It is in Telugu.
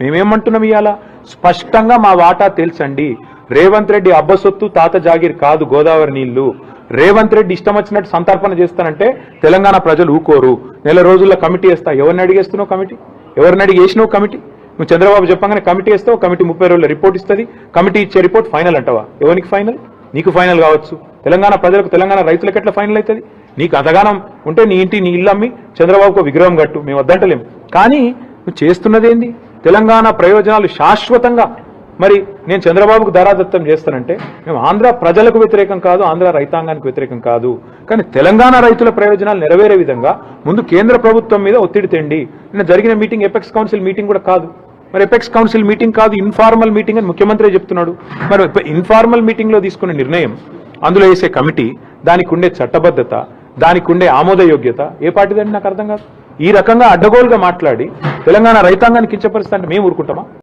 మేమేమంటున్నాం ఇవాళ స్పష్టంగా మా వాటా తెలుసండి. రేవంత్ రెడ్డి అబ్బసొత్తు తాత జాగీర్ కాదు గోదావరి నీళ్ళు. రేవంత్ రెడ్డి ఇష్టం వచ్చినట్టు సంతర్పణ చేస్తానంటే తెలంగాణ ప్రజలు ఊకోరు. నెల రోజుల్లో కమిటీ వేస్తా. ఎవరిని అడిగేస్తున్నావు కమిటీ? ఎవరిని అడిగి వేసినావు కమిటీ? నువ్వు చంద్రబాబు చెప్పగానే కమిటీ వేస్తావు కమిటీ ముప్పై రోజుల రిపోర్ట్ ఇస్తుంది. కమిటీ ఇచ్చే రిపోర్ట్ ఫైనల్ అంటావా? ఎవరికి ఫైనల్? నీకు ఫైనల్ కావచ్చు. తెలంగాణ ప్రజలకు తెలంగాణ రైతులకు ఎట్లా ఫైనల్ అవుతుంది నీకు అంతగానం ఉంటే నీ ఇంటి నీ ఇల్లు అమ్మి చంద్రబాబుకు విగ్రహం కట్టు. మేము వద్దంటలేము. కానీ నువ్వు చేస్తున్నదేంది తెలంగాణ ప్రయోజనాలు శాశ్వతంగా మరి నేను చంద్రబాబుకు ధారాదత్తం చేస్తానంటే మేము ఆంధ్ర ప్రజలకు వ్యతిరేకం కాదు ఆంధ్ర రైతాంగానికి వ్యతిరేకం కాదు. కానీ తెలంగాణ రైతుల ప్రయోజనాలు నెరవేరే విధంగా ముందు కేంద్ర ప్రభుత్వం మీద ఒత్తిడి తెండి నిన్న జరిగిన మీటింగ్ ఎపెక్స్ కౌన్సిల్ మీటింగ్ కూడా కాదు. మరి ఎపెక్స్ కౌన్సిల్ మీటింగ్ కాదు ఇన్ఫార్మల్ మీటింగ్ అని ముఖ్యమంత్రి చెప్తున్నాడు. మరి ఇన్ఫార్మల్ మీటింగ్లో తీసుకునే నిర్ణయం అందులో వేసే కమిటీ దానికి ఉండే చట్టబద్ధత దానికి ఉండే ఆమోదయోగ్యత ఏ పార్టీదని నాకు అర్థం కాదు. ఈ రకంగా అడ్డగోలుగా మాట్లాడి తెలంగాణ రైతాంగాన్ని కించపరుస్తా అంటే మేము ఊరుకుంటామా?